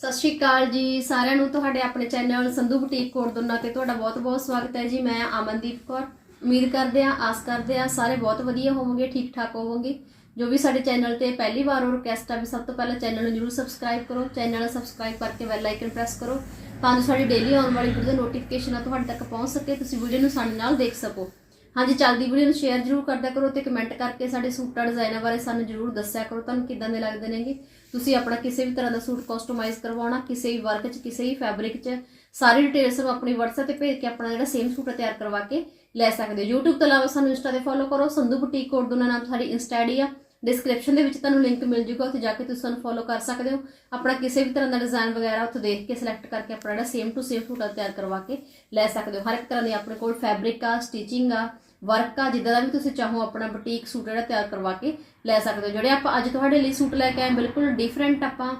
ਸਤਿ ਸ਼੍ਰੀ ਅਕਾਲ ਜੀ, ਸਾਰਿਆਂ ਨੂੰ ਤੁਹਾਡੇ ਆਪਣੇ ਚੈਨਲ ਸੰਧੂ ਬੁਟੀਕ ਕੋਟ ਤੇ ਤੁਹਾਡਾ ਬਹੁਤ-ਬਹੁਤ ਸਵਾਗਤ ਹੈ ਜੀ। ਮੈਂ ਅਮਨਦੀਪ ਕੌਰ, ਉਮੀਦ ਕਰਦੇ ਹਾਂ, ਆਸ ਕਰਦੇ ਹਾਂ ਸਾਰੇ ਬਹੁਤ ਵਧੀਆ ਹੋਵੋਗੇ ਠੀਕ ਠਾਕ ਹੋਵੋਗੇ। ਜੋ ਵੀ ਸਾਡੇ ਚੈਨਲ ਤੇ ਪਹਿਲੀ ਵਾਰ ਹੋ ਰਿਕਵੈਸਟ ਆ, ਵੀ ਸਭ ਤੋਂ ਪਹਿਲਾਂ ਚੈਨਲ ਨੂੰ ਜਰੂਰ ਸਬਸਕ੍ਰਾਈਬ ਕਰੋ, ਚੈਨਲ ਨੂੰ ਸਬਸਕ੍ਰਾਈਬ ਕਰਕੇ ਬੈਲ ਆਈਕਨ ਪ੍ਰੈਸ ਕਰੋ, ਤਾਂ ਜੋ ਸਾਡੀ ਡੇਲੀ ਆਉਣ ਵਾਲੀ ਵੀਡੀਓ ਨੋਟੀਫਿਕੇਸ਼ਨ ਤੁਹਾਡੇ ਤੱਕ ਪਹੁੰਚ ਸਕੇ, ਤੁਸੀਂ ਵੀਡੀਓ ਨੂੰ ਸਾਡੇ ਨਾਲ ਦੇਖ ਸਕੋ। ਹਾਂਜੀ, ਚੱਲਦੀ ਵੀਡੀਓ ਨੂੰ ਸ਼ੇਅਰ ਜਰੂਰ ਕਰਦਾ ਕਰੋ ਤੇ ਕਮੈਂਟ ਕਰਕੇ ਸਾਡੇ ਸੂਟਾਂ ਡਿਜ਼ਾਈਨਾਂ ਬਾਰੇ ਸਾਨੂੰ ਜਰੂਰ ਦੱਸਿਆ ਕਰੋ। ਤੁਹਾਨੂੰ ਕਿੱਦਾਂ ਦੇ ਲੱਗਦੇ ਨੇਗੇ ਤੁਸੀਂ ਆਪਣਾ ਕਿਸੇ ਵੀ ਤਰ੍ਹਾਂ ਦਾ ਸੂਟ ਕਸਟਮਾਈਜ਼ ਕਰਵਾਉਣਾ, ਕਿਸੇ ਵੀ ਵਰਕ 'ਚ, ਕਿਸੇ ਵੀ ਫੈਬਰਿਕ 'ਚ, ਸਾਰੀ ਡਿਟੇਲਸ ਨੂੰ ਆਪਣੀ WhatsApp ਤੇ ਭੇਜ ਕੇ ਆਪਣਾ ਜਿਹੜਾ ਸੇਮ ਸੂਟ ਤਿਆਰ ਕਰਵਾ ਕੇ ਲੈ ਸਕਦੇ ਹੋ। YouTube ਤੋਂ ਇਲਾਵਾ ਸਾਨੂੰ Insta ਤੇ ਫੋਲੋ ਕਰੋ, ਸੰਧੂ ਬੁਟੀਕ ਕੋਡ ਦੋਨਾਂ ਨਾਮ ਸਾਡੀ ਇੰਸਟਾ ਆਈਡੀ ਆ। ਡਿਸਕ੍ਰਿਪਸ਼ਨ ਦੇ ਵਿੱਚ ਤੁਹਾਨੂੰ ਲਿੰਕ ਮਿਲ ਜੂਗਾ, ਉੱਥੇ ਜਾ ਕੇ ਤੁਸੀਂ ਸਾਨੂੰ ਫੋਲੋ ਕਰ ਸਕਦੇ ਹੋ। ਆਪਣਾ ਕਿਸੇ ਵੀ ਤਰ੍ਹਾਂ ਦਾ ਡਿਜ਼ਾਈਨ ਵਗੈਰਾ ਉੱਥੇ ਦੇਖ ਕੇ ਸਿਲੈਕਟ ਕਰਕੇ ਆਪਣਾ ਜਿਹੜਾ ਸੇਮ ਟੂ ਸੇਮ ਸੂਟ ਤਿਆਰ ਕਰਵਾ ਕੇ ਲੈ ਸਕਦੇ ਹੋ। ਹਰ ਇੱਕ ਤਰ੍ਹਾਂ ਦੀ ਆਪਣੇ ਕੋਲ ਫੈਬਰਿਕ ਆ ਸਟਿਚਿੰਗ ਆ ਵਰਕ ਆ, ਜਿੱਦਾਂ ਦਾ ਵੀ ਤੁਸੀਂ ਚਾਹੋ ਆਪਣਾ ਬੁਟੀਕ ਸੂਟ ਜਿਹੜਾ ਤਿਆਰ ਕਰਵਾ ਕੇ ਲੈ ਸਕਦੇ ਹੋ। ਜਿਹੜੇ ਆਪਾਂ ਅੱਜ ਤੁਹਾਡੇ ਲਈ ਸੂਟ ਲੈ ਕੇ ਆਏ ਬਿਲਕੁਲ ਡਿਫਰੈਂਟ ਆਪਾਂ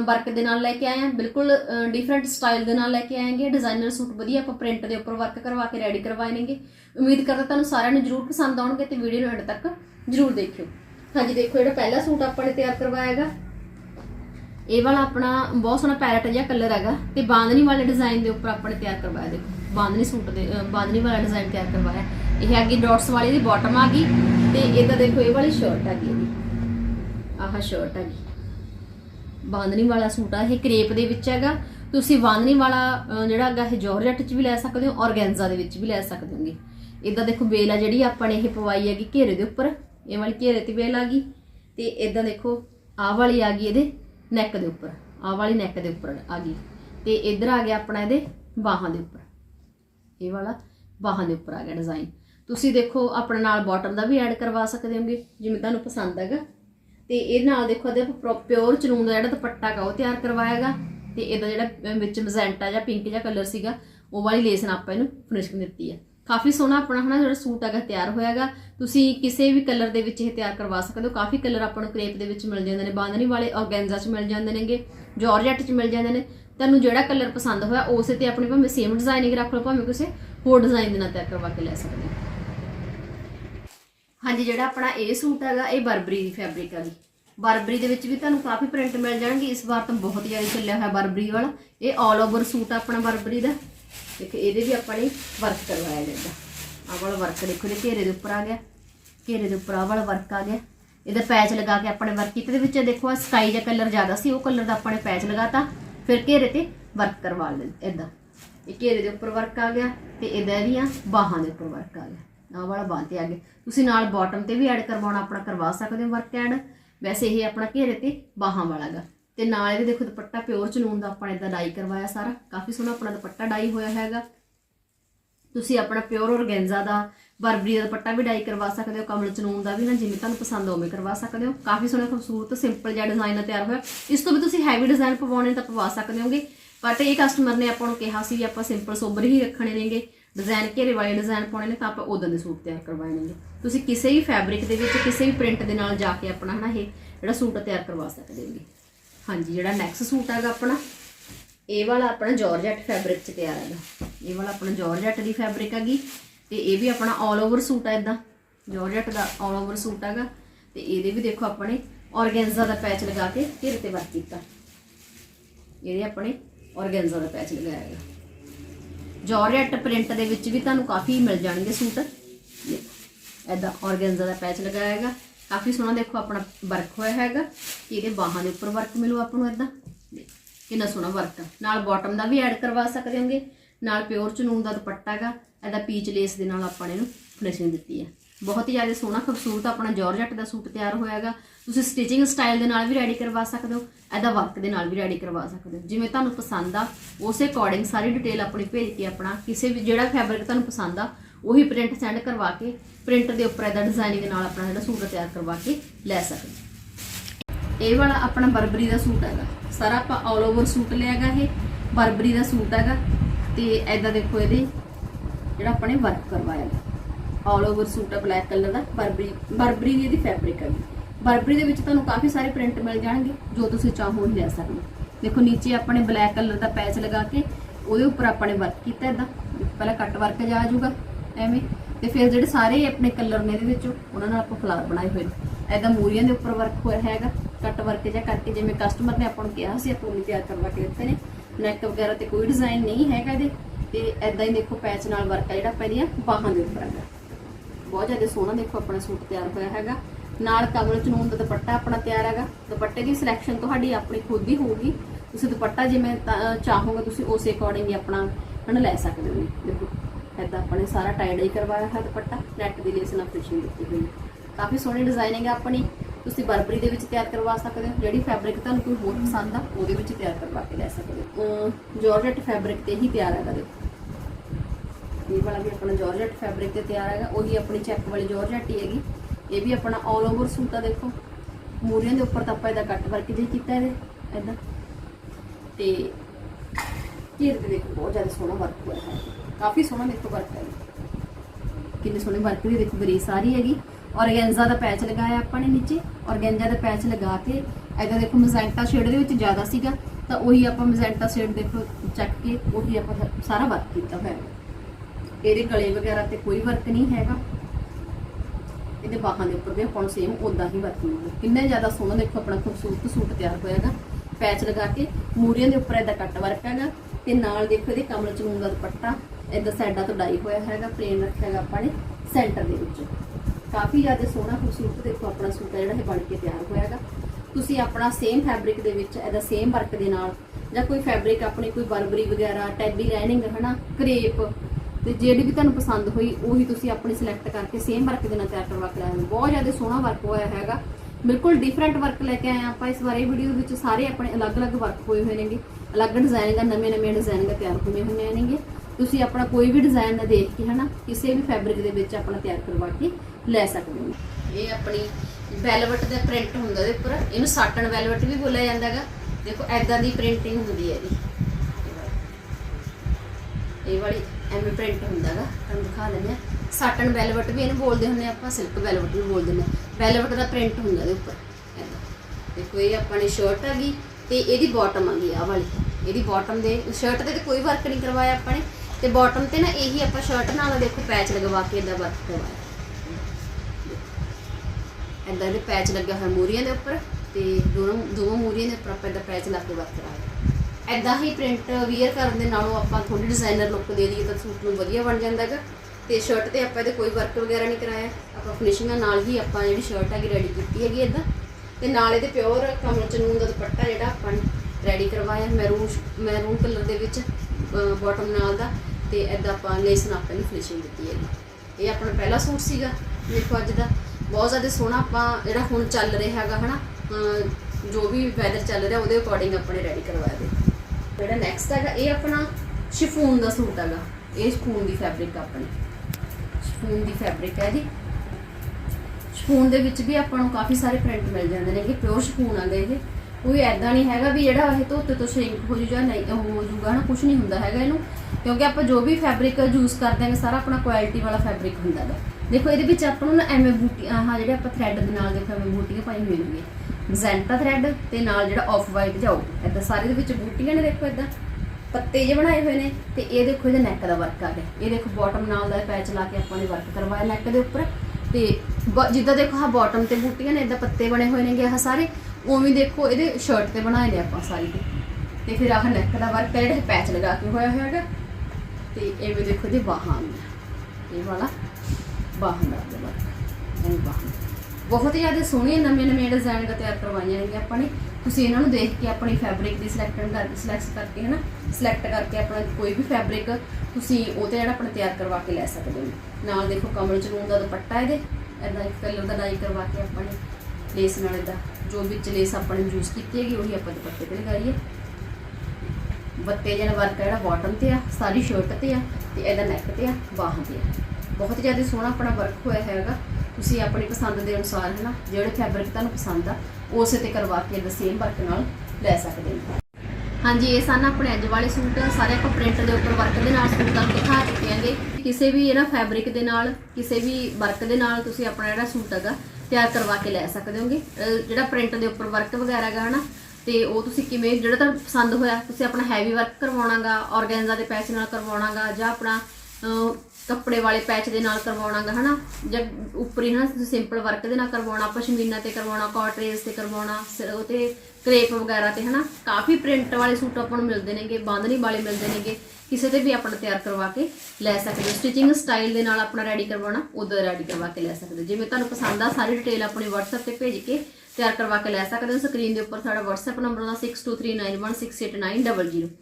ਵਰਕ ਦੇ ਨਾਲ ਲੈ ਕੇ ਆਏ ਹਾਂ, ਬਿਲਕੁਲ ਡਿਫਰੈਂਟ ਸਟਾਈਲ ਦੇ ਨਾਲ ਲੈ ਕੇ ਆਏਗੇ। ਡਿਜ਼ਾਈਨਰ ਸੂਟ ਵਧੀਆ ਆਪਾਂ ਪ੍ਰਿੰਟ ਦੇ ਉੱਪਰ ਵਰਕ ਕਰਵਾ ਕੇ ਰੈਡੀ ਕਰਵਾਏ ਨੇਗੇ। ਉਮੀਦ ਕਰਦਾ ਤੁਹਾਨੂੰ ਸਾਰਿਆਂ ਨੂੰ ਜਰੂਰ ਪਸੰਦ ਆਉਣਗੇ ਤੇ ਵੀਡੀਓ ਨੂੰ ਐਂਡ ਤੱਕ ਜਰੂਰ ਦੇਖਿਓ। ਹਾਂਜੀ, ਦੇਖੋ, ਜਿਹੜਾ ਪਹਿਲਾ ਸੂਟ ਆਪਾਂ ਨੇ ਤਿਆਰ ਕਰਵਾਇਆ ਹੈਗਾ, ਇਹ ਵਾਲਾ ਆਪਣਾ ਬਹੁਤ ਸੋਹਣਾ ਪੈਰਟ ਜਿਹਾ ਕਲਰ ਹੈਗਾ ਤੇ ਬਾਂਦਨੀ ਵਾਲੇ ਡਿਜ਼ਾਈਨ ਦੇ ਉੱਪਰ ਆਪਾਂ ਨੇ ਤਿਆਰ ਕਰਵਾਇਆ। ਦੇਖੋ, ਬਾਂਦਨੀ ਸੂਟ ਦੇ, ਅਹ, ਬਾਂਦਨੀ ਵਾਲਾ ਡਿਜ਼ਾਈਨ ਤਿਆਰ ਕਰਵਾਇਆ। ਇਹ ਹੈਗੀ ਡਾਟਸ ਵਾਲੀ ਦੀ ਬਾਟਮ ਆ ਗਈ ਤੇ ਇਹਦਾ ਦੇਖੋ ਇਹ ਵਾਲੀ ਸ਼ਰਟ ਹੈਗੀ ਇਹਦੀ। ਆਹ ਸ਼ਰਟ ਹੈਗੀ। ਬਾਂਦਨੀ ਵਾਲਾ ਸੂਟ ਆ, ਇਹ ਕਰੇਪ ਦੇ ਵਿੱਚ ਹੈਗਾ। ਤੁਸੀਂ ਬਾਂਦਨੀ ਵਾਲਾ ਜਿਹੜਾ ਹੈਗਾ ਇਹ ਜੋਰਜੱਟ 'ਚ ਵੀ ਲੈ ਸਕਦੇ ਹੋ, ਔਰਗੈਂਜ਼ਾ ਦੇ ਵਿੱਚ ਵੀ ਲੈ ਸਕਦੇ ਹੋਗੇ। ਇਦਾਂ ਦੇਖੋ ਬੇਲ ਆ ਜਿਹੜੀ ਆਪਾਂ ਨੇ ਇਹ ਪਵਾਈ ਹੈਗੀ ਘੇਰੇ ਦੇ ਉੱਪਰ। ਇਹ ਵਾਲੀ ਘੇਰੇ ਤੇ ਬੇਲ ਆ ਗਈ। ਤੇ ਇਦਾਂ ਦੇਖੋ ਆਹ ਵਾਲੀ ਆ ਗਈ ਇਹਦੇ ਨੈਕ ਦੇ ਉੱਪਰ। ਆਹ ਵਾਲੀ ਨੈਕ ਦੇ ਉੱਪਰ ਆ ਗਈ। ਤੇ ਇੱਧਰ ਆ ਗਿਆ ਆਪਣਾ ਇਹਦੇ ਬਾਹਾਂ ਦੇ ਉੱਪਰ। ਇਹ ਵਾਲਾ ਬਾਹਾਂ ਦੇ ਉੱਪਰ ਆ ਗਿਆ ਡਿਜ਼ਾਈਨ ਤੁਸੀਂ ਦੇਖੋ, ਆਪਣੇ ਨਾਲ ਬਾਟਮ ਦਾ ਵੀ ਐਡ ਕਰਵਾ ਸਕਦੇ ਹੋਗੇ, ਜਿਵੇਂ ਤੁਹਾਨੂੰ ਪਸੰਦ ਹੈਗਾ। ਤੇ ਇਹ ਨਾਲ ਦੇਖੋ, ਇਹਦੇ ਪਿਓਰ ਚਲੂਨ ਦਾ ਜਿਹੜਾ ਦੁਪੱਟਾ ਹੈਗਾ, ਉਹ ਤਿਆਰ ਕਰਵਾਇਆਗਾ ਤੇ ਇਹਦਾ ਜਿਹੜਾ ਵਿੱਚ ਮਜ਼ੈਂਟਾ ਜਾਂ ਪਿੰਕ ਜਾਂ ਕਲਰ ਸੀਗਾ, ਉਹ ਵਾਲੀ ਲੇਸ ਨਾਲ ਆਪਾਂ ਇਹਨੂੰ ਫਿਨਿਸ਼ਿੰਗ ਦਿੱਤੀ ਹੈ ਕਾਫੀ ਸੋਹਣਾ ਆਪਣਾ, ਹਨਾ, ਜਿਹੜਾ ਸੂਟ ਹੈਗਾ, ਤਿਆਰ ਹੋਇਆਗਾ ਤੁਸੀਂ ਕਿਸੇ ਵੀ ਕਲਰ ਦੇ ਵਿੱਚ ਇਹ ਤਿਆਰ ਕਰਵਾ ਸਕਦੇ ਹੋ। ਕਾਫੀ ਕਲਰ ਆਪਾਂ ਨੂੰ ਕ੍ਰੇਪ ਦੇ ਵਿੱਚ ਮਿਲ ਜਾਂਦੇ ਨੇ, ਬਾਂਦਨੀ ਵਾਲੇ ਔਰਗੈਂਜ਼ਾ 'ਚ ਮਿਲ ਜਾਂਦੇ ਨੇਗੇ ਜਾਰਜੈਟ 'ਚ ਮਿਲ ਜਾਂਦੇ ਨੇ। ਤੁਹਾਨੂੰ ਜਿਹੜਾ ਕਲਰ ਪਸੰਦ ਹੋਇਆ, ਉਸੇ ਤੇ ਆਪਣੀ ਭਾਵੇਂ ਸੇਮ ਡਿਜ਼ਾਈਨਿੰਗ ਰੱਖ ਲਓ, ਭਾਵੇਂ ਕਿਸੇ ਹੋਰ ਡਿਜ਼ਾਈਨ ਦੇ ਨਾਲ ਤਿਆਰ ਕਰਵਾ ਕੇ ਲੈ ਸਕਦੇ ਹੋ। ਹਾਂਜੀ, ਜਿਹੜਾ ਆਪਣਾ ਇਹ ਸੂਟ ਹੈਗਾ, ਇਹ ਬਰਬਰੀ ਦੀ ਫੈਬਰਿਕ ਹੈਗੀ। ਬਰਬਰੀ ਦੇ ਵਿੱਚ ਵੀ ਤੁਹਾਨੂੰ ਕਾਫੀ ਪ੍ਰਿੰਟ ਮਿਲ ਜਾਣਗੇ। ਇਸ ਵਾਰ ਤਾਂ ਬਹੁਤ ਜ਼ਿਆਦਾ ਚੱਲਿਆ ਹੋਇਆ ਬਰਬਰੀ ਵਾਲਾ। ਇਹ ਆਲ ਓਵਰ ਸੂਟ ਆ ਆਪਣਾ ਬਰਬਰੀ ਦਾ। ਦੇਖੋ, ਇਹਦੇ ਵੀ ਆਪਾਂ ਨੇ ਵਰਕ ਕਰਵਾਇਆ ਜਾਂਦਾ। ਆਹ ਵਾਲਾ ਵਰਕ ਦੇਖੋ ਜੇ ਘੇਰੇ ਦੇ ਉੱਪਰ ਆ ਗਿਆ। ਘੇਰੇ ਦੇ ਉੱਪਰ ਆਹ ਵਾਲਾ ਵਰਕ ਆ ਗਿਆ। ਇਹਦਾ ਪੈਚ ਲਗਾ ਕੇ ਆਪਣੇ ਵਰਕ ਕੀਤਾ। ਦੇ ਵਿੱਚ ਦੇਖੋ ਆ ਸਕਾਈ ਦਾ ਕਲਰ ਜ਼ਿਆਦਾ ਸੀ, ਉਹ ਕਲਰ ਦਾ ਆਪਾਂ ਨੇ ਪੈਚ ਲਗਾਤਾ। ਫਿਰ ਘੇਰੇ ਤੇ ਵਰਕ ਕਰਵਾ ਲਿਆ ਇਦਾਂ ਇਹ ਘੇਰੇ ਦੇ ਉੱਪਰ ਵਰਕ ਆ ਗਿਆ ਤੇ ਇਹਦਾ ਇਹਦੀਆਂ ਬਾਹਾਂ ਦੇ ਉੱਪਰ ਵਰਕ ਆ ਗਿਆ। ਆਹ ਵਾਲਾ ਬਾਂਹ ਤੇ ਆ ਗਿਆ ਤੁਸੀਂ ਨਾਲ ਬਾਟਮ ਤੇ ਵੀ ਐਡ ਕਰਵਾਉਣਾ, ਆਪਣਾ ਕਰਵਾ ਸਕਦੇ ਹੋ ਵਰਕ ਐਡ ਵੈਸੇ ਇਹ ਆਪਣਾ ਘੇਰੇ ਤੇ ਬਾਹਾਂ ਵਾਲਾ ਗਾ ਤੇ ਨਾਲ ਇਹਦੇ ਦੇਖੋ ਦੁਪੱਟਾ ਪਿਓਰ ਚਨੂਨ ਦਾ ਆਪਾਂ ਨੇ ਇਦਾਂ ਡਾਈ ਕਰਵਾਇਆ ਸਾਰਾ। ਕਾਫੀ ਸੋਹਣਾ ਆਪਣਾ ਦੁਪੱਟਾ ਡਾਈ ਹੋਇਆ ਹੈਗਾ। ਤੁਸੀਂ ਆਪਣਾ ਪਿਓਰ ਔਰਗੈਂਜ਼ਾ ਦਾ ਬਰਬਰੀ ਦਾ ਦੁਪੱਟਾ ਵੀ ਡਾਈ ਕਰਵਾ ਸਕਦੇ ਹੋ, ਕਮਲ ਚਨੂਨ ਦਾ ਵੀ ਨਾ, ਜਿਵੇਂ ਤੁਹਾਨੂੰ ਪਸੰਦ ਹੋਵੇ ਕਰਵਾ ਸਕਦੇ ਹੋ। ਕਾਫੀ ਸੋਹਣਾ ਖੂਬਸੂਰਤ ਸਿੰਪਲ ਜਿਹਾ ਡਿਜ਼ਾਈਨ ਆ ਤਿਆਰ ਹੋਇਆ। ਇਸ ਤੋਂ ਵੀ ਤੁਸੀਂ ਹੈਵੀ ਡਿਜ਼ਾਈਨ ਪਵਾਉਣੇ ਤਾਂ ਪਵਾ ਸਕਦੇ ਹੋਗੇ। ਬਟ ਇਹ ਕਸਟਮਰ ਨੇ ਆਪਾਂ ਨੂੰ ਕਿਹਾ ਸੀ ਵੀ ਆਪਾਂ ਸਿੰਪਲ ਸੋਬਰ ਹੀ ਰੱਖਣੇ ਨੇਗੇ। ਡਿਜ਼ਾਈਨ ਘੇਰੇ ਵਾਲੇ ਡਿਜ਼ਾਈਨ ਪਾਉਣੇ ਨੇ ਤਾਂ ਆਪਾਂ ਉਦਾਂ ਦੇ ਸੂਟ ਤਿਆਰ ਕਰਵਾਏ ਨੇਗੇ। ਤੁਸੀਂ ਕਿਸੇ ਵੀ ਫੈਬਰਿਕ ਦੇ ਵਿੱਚ, ਕਿਸੇ ਵੀ ਪ੍ਰਿੰਟ ਦੇ ਨਾਲ ਜਾ ਕੇ ਆਪਣਾ ਹਨਾ ਇਹ ਜਿਹੜਾ ਸੂਟ ਤਿਆਰ ਕਰਵਾ ਸਕਦੇ ਹੋਗੇ ਹਾਂਜੀ, ਜਿਹੜਾ ਨੈਕਸਟ ਸੂਟ ਹੈਗਾ ਆਪਣਾ, ਇਹ ਵਾਲਾ ਆਪਣਾ ਜਾਰਜੈਟ ਫੈਬਰਿਕ ਚ ਤਿਆਰ ਹੈਗਾ। ਇਹ ਵਾਲਾ ਆਪਣਾ ਜਾਰਜੈਟ ਦੀ ਫੈਬਰਿਕ ਹੈਗੀ ਤੇ ਇਹ ਵੀ ਆਪਣਾ 올 ਓਵਰ ਸੂਟ ਹੈ ਇਦਾਂ ਜਾਰਜੈਟ ਦਾ 올 ਓਵਰ ਸੂਟ ਹੈਗਾ ਤੇ ਇਹਦੇ ਵੀ ਦੇਖੋ ਆਪਣੇ ਔਰਗੈਂਜ਼ਾ ਦਾ ਪੈਚ ਲਗਾ ਕੇ ਘੇਰੇ ਤੇ ਵਰਕ ਕੀਤਾ। ਇਹਦੇ ਆਪਣੇ ਔਰਗੈਂਜ਼ਾ ਦਾ ਪੈਚ ਲਗਾਇਆ ਹੈਗਾ। ਜਾਰਜੈਟ ਪ੍ਰਿੰਟ ਦੇ ਵਿੱਚ ਵੀ ਤੁਹਾਨੂੰ ਕਾਫੀ ਮਿਲ ਜਾਣਗੇ ਸੂਟ। ਐਦਾਂ ਔਰਗੈਂਜ਼ਾ ਦਾ ਪੈਚ ਲਗਾਇਆ ਹੈਗਾ। ਕਾਫੀ ਸੋਹਣਾ ਦੇਖੋ, ਆਪਣਾ ਵਰਕ ਹੋਇਆ ਹੈਗਾ। ਤੇ ਇਹਦੇ ਬਾਹਾਂ ਦੇ ਉੱਪਰ ਵਰਕ ਮਿਲੂ ਆਪਾਂ ਨੂੰ ਐਦਾਂ ਕਿੰਨਾ ਸੋਹਣਾ ਵਰਕ ਨਾਲ ਬਾਟਮ ਦਾ ਵੀ ਐਡ ਕਰਵਾ ਸਕਦੇ ਹੋਗੇ। ਨਾਲ ਪਿਓਰ ਚਨੂਨ ਦਾ ਦੁਪੱਟਾ ਹੈਗਾ। ਇਹਦਾ ਪੀਚ ਲੇਸ ਦੇ ਨਾਲ ਆਪਾਂ ਨੇ ਇਹਨੂੰ ਫਿਨਿਸ਼ਿੰਗ ਦਿੱਤੀ ਹੈ ਬਹੁਤ ਹੀ ਜ਼ਿਆਦਾ ਸੋਹਣਾ ਖੂਬਸੂਰਤ ਆਪਣਾ ਜਾਰਜਟ ਦਾ ਸੂਟ ਤਿਆਰ ਹੋਇਆ ਹੈਗਾ ਤੁਸੀਂ ਸਟਿਚਿੰਗ ਸਟਾਈਲ ਦੇ ਨਾਲ ਵੀ ਰੈਡੀ ਕਰਵਾ ਸਕਦੇ ਹੋ, ਇਹਦਾ ਵਰਕ ਦੇ ਨਾਲ ਵੀ ਰੈਡੀ ਕਰਵਾ ਸਕਦੇ ਹੋ। ਜਿਵੇਂ ਤੁਹਾਨੂੰ ਪਸੰਦ ਆ, ਉਸੇ ਅਕੋਰਡਿੰਗ ਸਾਰੀ ਡਿਟੇਲ ਆਪਣੀ ਭੇਜ ਕੇ ਆਪਣਾ ਕਿਸੇ ਵੀ ਜਿਹੜਾ ਫੈਬਰਿਕ ਤੁਹਾਨੂੰ ਪਸੰਦ ਆ, ਉਹੀ ਪ੍ਰਿੰਟ ਸੈਂਡ ਕਰਵਾ ਕੇ ਪ੍ਰਿੰਟ ਦੇ ਉੱਪਰ ਇਹਦਾ ਡਿਜ਼ਾਈਨਿੰਗ ਦੇ ਨਾਲ ਆਪਣਾ ਜਿਹੜਾ ਸੂਟ ਤਿਆਰ ਕਰਵਾ ਕੇ ਲੈ ਸਕਦੇ ਹੋ। ਇਹ ਵਾਲਾ ਆਪਣਾ ਬਰਬਰੀ ਦਾ ਸੂਟ ਹੈਗਾ। ਸਾਰਾ ਆਪਾਂ ਆਲ ਓਵਰ ਸੂਟ ਲਿਆ ਹੈਗਾ ਇਹ, ਬਰਬਰੀ ਦਾ ਸੂਟ ਹੈਗਾ। ਤੇ ਐਦਾਂ ਦੇਖੋ ਇਹਦੇ ਜਿਹੜਾ ਆਪਣੇ ਵਰਕ ਕਰਵਾਇਆ। ਹੈ ਆਲ ਓਵਰ ਸੂਟ ਆ ਬਲੈਕ ਕਲਰ ਦਾ ਬਰਬਰੀ ਬਰਬਰੀ ਦੀ ਇਹਦੀ ਫੈਬਰਿਕ ਹੈ ਬਰਬਰੀ ਦੇ ਵਿੱਚ ਤੁਹਾਨੂੰ ਕਾਫੀ ਸਾਰੇ ਪ੍ਰਿੰਟ ਮਿਲ ਜਾਣਗੇ, ਜੋ ਤੁਸੀਂ ਚਾਹੋ ਹੀ ਲੈ ਸਕਦੇ ਦੇਖੋ, ਨੀਚੇ ਆਪਣੇ ਬਲੈਕ ਕਲਰ ਦਾ ਪੈਚ ਲਗਾ ਕੇ ਉਹਦੇ ਉੱਪਰ ਆਪਾਂ ਨੇ ਵਰਕ ਕੀਤਾ ਇਦਾਂ ਪਹਿਲਾਂ ਕੱਟ ਵਰਕ ਜਾ ਆ ਜਾਊਗਾ ਐਵੇਂ। ਤੇ ਫਿਰ ਜਿਹੜੇ ਸਾਰੇ ਆਪਣੇ ਕਲਰ ਨੇ ਇਹਦੇ ਵਿੱਚੋਂ, ਉਹਨਾਂ ਨਾਲ ਆਪਾਂ ਫਲਾਰ ਬਣਾਏ ਹੋਏ ਨੇ। ਐਦਾਂ ਮੂਰੀਆਂ ਦੇ ਉੱਪਰ ਵਰਕ ਹੋਇਆ ਹੈਗਾ ਕੱਟ ਵਰਕ ਜਿਹਾ ਕਰਕੇ ਜਿਵੇਂ ਕਸਟਮਰ ਨੇ ਆਪਾਂ ਨੂੰ ਕਿਹਾ ਸੀ, ਆਪਾਂ ਨੂੰ ਤਿਆਰ ਕਰਵਾ ਕੇ ਦਿੱਤੇ ਨੇ। ਨੈਕ ਵਗੈਰਾ ਤੇ ਕੋਈ ਡਿਜ਼ਾਈਨ ਨਹੀਂ ਹੈਗਾ ਇਹਦੇ। ਤੇ ਐਦਾਂ ਹੀ ਦੇਖੋ ਪੈਚ ਨਾਲ ਵਰਕ ਆ ਜਿਹੜਾ ਆਪਾਂ ਇਹਦੀਆਂ ਬਾਹਾਂ ਦੇ ਉੱਪਰ ਹੈਗਾ ਬਹੁਤ ਜ਼ਿਆਦਾ ਸੋਹਣਾ ਦੇਖੋ ਆਪਣਾ ਸੂਟ ਤਿਆਰ ਹੋਇਆ ਹੈਗਾ। ਨਾਲ ਕਮਲ ਚਨੂਨ ਦਾ ਦੁਪੱਟਾ ਆਪਣਾ ਤਿਆਰ ਹੈਗਾ। ਦੁਪੱਟੇ ਦੀ ਸਿਲੈਕਸ਼ਨ ਤੁਹਾਡੀ ਆਪਣੀ ਖੁਦ ਦੀ ਹੋਊਗੀ। ਤੁਸੀਂ ਦੁਪੱਟਾ ਜਿਵੇਂ ਤਾਂ ਚਾਹੋਗੇ ਤੁਸੀਂ ਉਸੇ ਅਕੋਰਡਿੰਗ ਹੀ ਆਪਣਾ ਹਣ ਲੈ ਸਕਦੇ ਹੋ ਦੇਖੋ ਐਦਾਂ ਆਪਣੇ ਸਾਰਾ ਟਾਈਡ ਹੀ ਕਰਵਾਇਆ ਹੈ ਦੁਪੱਟਾ ਨੈਟ ਦੀ ਲੇਸ ਨਾਲ ਫਿਨਿਸ਼ਿੰਗ ਦਿੱਤੀ ਹੋਈ। ਕਾਫੀ ਸੋਹਣੀ ਡਿਜ਼ਾਈਨਿੰਗ ਹੈ ਆਪਣੀ। ਤੁਸੀਂ ਬਰਬਰੀ ਦੇ ਵਿੱਚ ਤਿਆਰ ਕਰਵਾ ਸਕਦੇ ਹੋ। ਜਿਹੜੀ ਫੈਬਰਿਕ ਤੁਹਾਨੂੰ ਕੋਈ ਹੋਰ ਪਸੰਦ ਆ, ਉਹਦੇ ਵਿੱਚ ਤਿਆਰ ਕਰਵਾ ਕੇ ਲੈ ਸਕਦੇ ਹੋ। ਜਾਰਜਟ ਫੈਬਰਿਕ ਤੇ ਹੀ ਤਿਆਰ ਹੈਗਾ ਦੇਖੋ। ਇਹ ਵਾਲਾ ਵੀ ਆਪਣਾ ਜਾਰਜਟ ਫੈਬਰਿਕ ਤੇ ਤਿਆਰ ਹੈਗਾ, ਉਹੀ ਆਪਣੀ ਚੈੱਕ ਵਾਲੀ ਜਾਰਜਟ ਹੀ ਹੈਗੀ। ਇਹ ਵੀ ਆਪਣਾ ਆਲ ਓਵਰ ਸੂਟ ਆ ਦੇਖੋ। ਮੂਰੀਆਂ ਦੇ ਉੱਪਰ ਤਾਂ ਆਪਾਂ ਇਹਦਾ ਕੱਟ ਵਰਕ ਜੇ ਕੀਤਾ ਇਹਦੇ ਐਦਾਂ ਤੇ ਘੇਰ ਤੇ ਦੇਖੋ, ਬਹੁਤ ਜ਼ਿਆਦਾ ਸੋਹਣਾ ਵਰਕ ਹੋਇਆ ਹੈ। ਕਾਫੀ ਸੋਹਣਾ ਦੇਖੋ ਵਰਕ ਹੈ ਕਿੰਨੇ ਸੋਹਣੇ ਵਰਕ ਦੀ ਦੇਖੋ ਬਰੀ ਸਾਰੀ ਹੈਗੀ। ਔਰਗੈਂਜ਼ਾ ਦਾ ਪੈਚ ਲਗਾਇਆ ਆਪਾਂ ਨੇ ਨੀਚੇ। ਔਰਗੈਂਜ਼ਾ ਦਾ ਪੈਚ ਲਗਾ ਕੇ, ਇਹਦਾ ਦੇਖੋ ਮਜ਼ੈਂਟਾ ਸ਼ੇਡ ਦੇ ਵਿੱਚ ਜ਼ਿਆਦਾ ਸੀਗਾ। ਤਾਂ ਉਹੀ ਆਪਾਂ ਮਜ਼ੈਂਟਾ ਸ਼ੇਡ ਦੇਖੋ, ਚੱਕ ਕੇ ਉਹੀ ਆਪਾਂ ਸਾਰਾ ਵਰਕ ਕੀਤਾ ਹੋਇਆ ਹੈ। ਇਹਦੇ ਗਲੇ ਵਗੈਰਾ ਤੇ ਕੋਈ ਵਰਕ ਨਹੀਂ ਹੈਗਾ। ਇਹਦੇ ਬਾਹਾਂ ਦੇ ਉੱਪਰ ਵੀ ਆਪਾਂ ਨੂੰ ਸੇਮ ਉਦਾਂ ਹੀ ਵਰਕ ਮਿਲੂਗਾ। ਕਿੰਨਾ ਜ਼ਿਆਦਾ ਸੋਹਣਾ ਦੇਖੋ ਆਪਣਾ ਖੂਬਸੂਰਤ ਸੂਟ ਤਿਆਰ ਹੋਇਆ ਪੈਚ ਲਗਾ ਕੇ ਮੂਰੀਆਂ ਦੇ ਉੱਪਰ ਇਹਦਾ ਕੱਟ ਵਰਕ ਹੈਗਾ ਤੇ ਨਾਲ ਦੇਖੋ ਇਹਦੇ ਕਮਲ ਚਨੂਨ ਦਾ ਦੁਪੱਟਾ ਇਹਦਾ ਸਾਈਡਾਂ ਤੋਂ ਡਾਈ ਹੋਇਆ ਹੈਗਾ ਪਲੇਨ ਰੱਖਿਆ ਹੈਗਾ ਆਪਾਂ ਨੇ ਸੈਂਟਰ ਦੇ ਵਿੱਚ। ਕਾਫੀ ਜ਼ਿਆਦਾ ਸੋਹਣਾ ਖੂਬਸੂਰਤ ਦੇਖੋ ਆਪਣਾ ਸੂਟ ਜਿਹੜਾ ਇਹ ਬਣ ਕੇ ਤਿਆਰ ਹੋਇਆ ਹੈਗਾ। ਤੁਸੀਂ ਆਪਣਾ ਸੇਮ ਫੈਬਰਿਕ ਦੇ ਵਿੱਚ ਇਹਦਾ ਸੇਮ ਵਰਕ ਦੇ ਨਾਲ ਜਾਂ ਕੋਈ ਫੈਬਰਿਕ ਆਪਣੀ ਕੋਈ ਬਰਬਰੀ ਵਗੈਰਾ, ਟੈਬੀ ਲਾਈਨਿੰਗ ਹਨਾ ਕਰੇਪ ਤੇ ਜਿਹੜੀ ਵੀ ਤੁਹਾਨੂੰ ਪਸੰਦ ਹੋਈ, ਉਹੀ ਤੁਸੀਂ ਆਪਣੀ ਸਿਲੈਕਟ ਕਰਕੇ ਸੇਮ ਵਰਕ ਦੇ ਨਾਲ ਤਿਆਰ ਕਰਵਾ ਕੇ ਲਾਇਆ ਬਹੁਤ ਜ਼ਿਆਦਾ ਸੋਹਣਾ ਵਰਕ ਹੋਇਆ ਹੈਗਾ। ਬਿਲਕੁਲ ਡਿਫਰੈਂਟ ਵਰਕ ਲੈ ਕੇ ਆਏ ਹਾਂ ਆਪਾਂ। ਇਸ ਵਾਰ ਇਹ ਵੀਡੀਓ ਵਿੱਚ ਸਾਰੇ ਆਪਣੇ ਅਲੱਗ-ਅਲੱਗ ਵਰਕ ਹੋਏ ਹੋਏ ਨੇਗੇ। ਅਲੱਗ ਡਿਜ਼ਾਈਨ ਦਾ, ਨਵੇਂ-ਨਵੇਂ ਡਿਜ਼ਾਈਨ ਦਾ ਤਿਆਰ ਹੋਏ ਹੋਏ ਨੇਗੇ। ਤੁਸੀਂ ਆਪਣਾ ਕੋਈ ਵੀ ਡਿਜ਼ਾਈਨ ਦਾ ਦੇਖ ਕੇ ਹਨਾ, ਕਿਸੇ ਵੀ ਫੈਬਰਿਕ ਦੇ ਵਿੱਚ ਆਪਣਾ ਤਿਆਰ ਕਰਵਾ ਕੇ ਲੈ ਸਕਦੇ ਹੋ। ਇਹ ਆਪਣੀ ਵੈਲਵਟ ਦਾ ਪ੍ਰਿੰਟ ਹੁੰਦਾ ਇਹਦੇ ਉੱਪਰ। ਇਹਨੂੰ ਸਾਟਨ ਵੈਲਵਟ ਵੀ ਬੋਲਿਆ ਜਾਂਦਾ ਹੈਗਾ। ਦੇਖੋ ਐਦਾਂ ਦੀ ਪ੍ਰਿੰਟਿੰਗ ਹੁੰਦੀ ਹੈ ਇਹਦੀ। ਇਹ ਵਾਲੀ। ਐਵੇਂ ਪ੍ਰਿੰਟ ਹੁੰਦਾ ਹੈਗਾ ਤੁਹਾਨੂੰ ਦਿਖਾ ਦਿੰਦੇ ਆ ਸਾਟਨ ਵੈਲਵਟ ਵੀ ਇਹਨੂੰ ਬੋਲਦੇ ਹੁੰਦੇ ਆ ਆਪਾਂ ਸਿਲਕ ਵੈਲਵਟ ਵੀ ਬੋਲਦੇ ਨੇ ਵੈਲਵਟ ਦਾ ਪ੍ਰਿੰਟ ਹੁੰਦਾ ਇਹਦੇ ਉੱਪਰ। ਐਦਾਂ ਦੇਖੋ, ਇਹ ਆਪਾਂ ਨੇ ਸ਼ਰਟ ਆ ਗਈ ਤੇ ਇਹਦੀ ਬਾਟਮ ਆ ਗਈ ਆ ਵਾਲੀ। ਇਹਦੀ ਬਾਟਮ ਦੇ ਸ਼ਰਟ ਤੇ ਤਾਂ ਕੋਈ ਵਰਕ ਨਹੀਂ ਕਰਵਾਇਆ ਆਪਾਂ ਨੇ। ਤੇ ਬਾਟਮ ਤੇ ਨਾ ਇਹੀ ਆਪਾਂ ਸ਼ਰਟ ਨਾਲ ਦੇਖੋ ਪੈਚ ਲਗਵਾ ਕੇ ਇਹਦਾ ਵਰਕ ਕਰਵਾਇਆ। ਐਦਾਂ ਇਹਦੇ ਪੈਚ ਲੱਗਿਆ ਹੋਇਆ ਮੂਰੀਆਂ ਦੇ ਉੱਪਰ ਤੇ ਦੋਨੋਂ, ਦੋਵਾਂ ਮੂਰੀਆਂ ਦੇ ਉੱਪਰ ਆਪਾਂ ਇਹਦਾ ਪੈਚ ਲਾ ਕੇ ਵਰਕ ਕਰਾਇਆ। ਐਦਾਂ ਹੀ ਪ੍ਰਿੰਟ ਵੀਅਰ ਕਰਨ ਦੇ ਨਾਲੋਂ ਆਪਾਂ ਥੋੜੀ ਡਿਜ਼ਾਈਨਰ ਲੁੱਕ ਦੇ ਦਈਏ ਤਾਂ ਸੂਟ ਨੂੰ ਵਧੀਆ ਬਣ ਜਾਂਦਾ ਹੈਗਾ। ਤੇ ਸ਼ਰਟ ਤੇ ਆਪਾਂ ਇਹਦੇ ਕੋਈ ਵਰਕ ਵਗੈਰਾ ਨਹੀਂ ਕਰਾਇਆ। ਆਪਾਂ ਫਿਨਿਸ਼ਿੰਗਾਂ ਨਾਲ ਹੀ ਆਪਾਂ ਜਿਹੜੀ ਸ਼ਰਟ ਹੈਗੀ ਰੈਡੀ ਕੀਤੀ ਹੈਗੀ ਇਦਾਂ ਤੇ ਨਾਲ ਇਹਦੇ ਪਿਓਰ ਕਮਲ ਚਨੂਨ ਦਾ ਦੁਪੱਟਾ ਜਿਹੜਾ ਆਪਾਂ ਰੈਡੀ ਕਰਵਾਇਆ ਮੈਰੂਨ ਮੈਰੂਨ ਕਲਰ ਦੇ ਵਿੱਚ ਬਾਟਮ ਨਾਲ ਦਾ। ਤੇ ਐਦਾਂ ਆਪਾਂ ਲੇਸ ਨਾਲ ਆਪਾਂ ਨੂੰ ਫਿਨਿਸ਼ਿੰਗ ਦਿੱਤੀ ਹੈਗੀ। ਇਹ ਆਪਣਾ ਪਹਿਲਾ ਸੂਟ ਸੀਗਾ ਦੇਖੋ ਅੱਜ ਦਾ। ਬਹੁਤ ਜ਼ਿਆਦਾ ਸੋਹਣਾ ਆਪਾਂ ਜਿਹੜਾ ਹੁਣ ਚੱਲ ਰਿਹਾ ਹੈਗਾ ਹਨਾ, ਅਹ ਜੋ ਵੀ ਵੈਦਰ ਚੱਲ ਰਿਹਾ ਉਹਦੇ ਅਕੋਰਡਿੰਗ ਆਪਣੇ ਰੈਡੀ ਕਰਵਾਇਆ। ਦੇ ਜਿਹੜਾ ਨੈਕਸਟ ਹੈਗਾ, ਇਹ ਆਪਣਾ ਸ਼ਿਫੂਨ ਦਾ ਸੂਟ ਹੈਗਾ। ਇਹ ਸ਼ਿਫੂਨ ਦੀ ਫੈਬਰਿਕ ਆਪਣੀ। ਸ਼ਿਫੂਨ ਦੀ ਫੈਬਰਿਕ ਹੈ ਜੀ। ਸ਼ਿਫੂਨ ਦੇ ਵਿੱਚ ਵੀ ਆਪਾਂ ਨੂੰ ਕਾਫੀ ਸਾਰੇ ਪ੍ਰਿੰਟ ਮਿਲ ਜਾਂਦੇ ਨੇ ਕਿ ਪਿਓਰ ਸ਼ਿਫੂਨ ਆਗਾ ਇਹ। ਕੋਈ ਐਦਾਂ ਨਹੀਂ ਹੈਗਾ ਵੀ ਜਿਹੜਾ ਇਹ ਧੋਤੇ ਤੋਂ ਸ਼ਰਿੰਕ ਹੋ ਜੂ ਜਾਂ ਨਹੀਂ ਹੋ ਜੂਗਾ ਨਾ ਕੁਝ ਨਹੀਂ ਹੁੰਦਾ ਹੈਗਾ ਇਹਨੂੰ। ਕਿਉਂਕਿ ਆਪਾਂ ਜੋ ਵੀ ਫੈਬਰਿਕ ਯੂਜ਼ ਕਰਦੇ ਹਾਂ ਸਾਰਾ ਆਪਣਾ ਕੁਆਲਿਟੀ ਵਾਲਾ ਫੈਬਰਿਕ ਹੁੰਦਾ ਹੈਗਾ। ਦੇਖੋ ਇਹਦੇ ਵਿੱਚ ਆਪਾਂ ਨੂੰ ਨਾ ਐਵੇਂ ਬੂਟੀ ਆਹ ਜਿਹੜੇ ਆਪਾਂ ਥ੍ਰੈਡ ਦੇ ਨਾਲ ਦੇਖੋ ਐਵੇਂ ਬੂਟੀਆਂ ਪਾਈ ਹੋਈ ਹੋਣਗੀਆਂ ਮਜ਼ੈਂਟਾ ਥਰੈਡ ਤੇ ਨਾਲ ਜਿਹੜਾ ਆਫ ਵਾਈਟ ਜਾਓ ਐਦਾਂ ਸਾਰੇ ਦੇ ਵਿੱਚ ਬੂਟੀਆਂ ਨੇ ਦੇਖੋ ਐਦਾਂ ਪੱਤੇ ਜਿਹੇ ਬਣਾਏ ਹੋਏ ਨੇ ਤੇ ਇਹ ਦੇਖੋ ਇਹਦੇ ਨੈਕ ਦਾ ਵਰਕ ਆ ਗਿਆ। ਇਹ ਦੇਖੋ ਬਾਟਮ ਨਾਲ ਦਾ ਪੈਚ ਲਾ ਕੇ ਆਪਾਂ ਨੇ ਵਰਕ ਕਰਵਾਇਆ ਨੈਕ ਦੇ ਉੱਪਰ। ਤੇ ਬ- ਜਿੱਦਾਂ ਦੇਖੋ ਹਾਂ ਬਾਟਮ ਤੇ ਬੂਟੀਆਂ ਨੇ ਇਦਾਂ ਪੱਤੇ ਬਣੇ ਹੋਏ ਨੇਗੇ ਆਹ ਸਾਰੇ। ਉਵੇਂ ਦੇਖੋ ਇਹਦੇ ਸ਼ਰਟ ਤੇ ਬਣਾਏ ਨੇ ਆਪਾਂ ਸਾਰੀ ਤੇ ਤੇ ਫਿਰ ਆਹ ਨੈਕ ਦਾ ਵਰਕ ਹੈ ਜਿਹੜਾ ਪੈਚ ਲਗਾ ਕੇ ਹੋਇਆ ਹੋਇਆ ਹੈਗਾ। ਤੇ ਐਵੇਂ ਦੇਖੋ ਇਹਦੇ ਬਾਹਾਂ ਇਹ ਵਾਲਾ ਬਾਹਾਂ ਦਾ ਵਰਕ ਇਹ ਬਾਹਾਂ ਬਹੁਤ ਜ਼ਿਆਦਾ ਸੋਹਣੀਆਂ ਨਵੀਆਂ ਨਵੀਆਂ ਡਿਜ਼ਾਈਨ ਦਾ ਤਿਆਰ ਕਰਵਾਈਆਂ ਹੈਗੀਆਂ ਆਪਾਂ ਨੇ। ਤੁਸੀਂ ਇਹਨਾਂ ਨੂੰ ਦੇਖ ਕੇ ਆਪਣੀ ਫੈਬਰਿਕ ਦੀ ਸਿਲੈਕਟ ਕਰਕੇ ਸਿਲੈਕਟ ਕਰਕੇ ਹਨਾ ਸਿਲੈਕਟ ਕਰਕੇ ਆਪਣਾ ਕੋਈ ਵੀ ਫੈਬਰਿਕ ਤੁਸੀਂ ਉਹ ਤੇ ਜਿਹੜਾ ਆਪਣਾ ਤਿਆਰ ਕਰਵਾ ਕੇ ਲੈ ਸਕਦੇ ਹੋ। ਨਾਲ ਦੇਖੋ ਕਮਲ ਚਨੂਨ ਦਾ ਦੁਪੱਟਾ ਇਹਦੇ ਐਦਾਂ ਇੱਕ ਕਲਰ ਦਾ ਡਾਈ ਕਰਵਾ ਕੇ ਆਪਾਂ ਨੇ ਲੇਸ ਨਾਲ ਇਹਦਾ। ਜੋ ਵਿੱਚ ਲੇਸ ਆਪਾਂ ਨੇ ਯੂਜ਼ ਕੀਤੀ ਹੈਗੀ, ਉਹੀ ਆਪਾਂ ਦੁਪੱਟੇ ਤੇ ਲਗਾਈਏ। ਬੱਤੇ ਜਿਹੜਾ ਵਰਕ ਜਿਹੜਾ ਬਾਟਮ ਤੇ ਆ, ਸਾਰੀ ਸ਼ਰਟ ਤੇ ਆ ਤੇ ਇਹਦਾ ਨੈਕ ਤੇ ਆ, ਬਾਹਾਂ ਤੇ ਆ। ਬਹੁਤ ਜ਼ਿਆਦਾ ਸੋਹਣਾ ਆਪਣਾ ਵਰਕ ਹੋਇਆ ਹੈਗਾ। ਤੁਸੀਂ ਆਪਣੀ ਪਸੰਦ ਦੇ ਅਨੁਸਾਰ, ਹੈ ਨਾ, ਜਿਹੜੇ ਫੈਬਰਿਕ ਤੁਹਾਨੂੰ ਪਸੰਦ ਆ, ਉਸੇ ਤੇ ਕਰਵਾ ਕੇ ਸੇਮ ਵਰਕ ਨਾਲ ਲੈ ਸਕਦੇ ਹੋ। ਹਾਂਜੀ, ਇਹ ਸਨ ਆਪਣੇ ਅੱਜ ਵਾਲੇ ਸੂਟ। ਸਾਰੇ ਆਪਾਂ ਪ੍ਰਿੰਟ ਦੇ ਉੱਪਰ ਵਰਕ ਦੇ ਨਾਲ ਸੂਟ ਤੁਹਾਨੂੰ ਦਿਖਾ ਚੁੱਕੇ ਹਾਂਗੇ। ਕਿਸੇ ਵੀ ਇਹਨਾਂ ਫੈਬਰਿਕ ਦੇ ਨਾਲ, ਕਿਸੇ ਵੀ ਵਰਕ ਦੇ ਨਾਲ ਤੁਸੀਂ ਆਪਣਾ ਜਿਹੜਾ ਸੂਟ ਹੈਗਾ, ਤਿਆਰ ਕਰਵਾ ਕੇ ਲੈ ਸਕਦੇ ਹੋਗੇ। ਜਿਹੜਾ ਪ੍ਰਿੰਟ ਦੇ ਉੱਪਰ ਵਰਕ ਵਗੈਰਾ ਹੈਗਾ, ਹਨਾ, ਤੇ ਉਹ ਤੁਸੀਂ ਕਿਵੇਂ, ਜਿਹੜਾ ਤੁਹਾਨੂੰ ਪਸੰਦ ਹੋਇਆ, ਤੁਸੀਂ ਆਪਣਾ ਹੈਵੀ ਵਰਕ ਕਰਵਾਉਣਾਗਾ ਔਰਗੈਂਜ਼ਾ ਦੇ ਪੈਸੇ ਨਾਲ ਕਰਵਾਉਣਾਗਾ ਜਾਂ ਆਪਣਾ ਕੱਪੜੇ ਵਾਲੇ ਪੈਚ ਦੇ ਨਾਲ ਕਰਵਾਉਣਾਗਾ, ਹਨਾ? ਜਾਂ ਉੱਪਰੀ, ਹਨਾ ਤੁਸੀਂ ਸਿੰਪਲ ਵਰਕ ਦੇ ਨਾਲ ਕਰਵਾਉਣਾ ਪਸ਼ਮੀਨਾ ਤੇ ਕਰਵਾਉਣਾ ਕਾਟਰੇਜ ਤੇ ਕਰਵਾਉਣਾ, ਸ- ਉਹ ਤੇ ਕ੍ਰੇਪ ਵਗੈਰਾ ਤੇ, ਹਨਾ? ਕਾਫੀ ਪ੍ਰਿੰਟ ਵਾਲੇ ਸੂਟ ਆਪਾਂ ਨੂੰ ਮਿਲਦੇ ਨੇਗੇ ਬਾਂਧਣੀ ਵਾਲੇ ਮਿਲਦੇ ਨੇਗੇ। ਕਿਸੇ ਤੇ ਵੀ ਆਪਣਾ ਤਿਆਰ ਕਰਵਾ ਕੇ ਲੈ ਸਕਦੇ ਹੋ। ਸਟਿਚਿੰਗ ਸਟਾਈਲ ਦੇ ਨਾਲ ਆਪਣਾ ਰੈਡੀ ਕਰਵਾਉਣਾ ਉਦੋਂ ਰੈਡੀ ਕਰਵਾ ਕੇ ਲੈ ਸਕਦੇ ਹੋ। ਜਿਵੇਂ ਤੁਹਾਨੂੰ ਪਸੰਦ ਆ, ਸਾਰੀ ਡਿਟੇਲ ਆਪਣੇ WhatsApp ਤੇ ਭੇਜ ਕੇ ਤਿਆਰ ਕਰਵਾ ਕੇ ਲੈ ਸਕਦੇ ਹੋ। ਸਕਰੀਨ ਦੇ ਉੱਪਰ ਸਾਡਾ WhatsApp ਨੰਬਰ ਦਾ 6239168900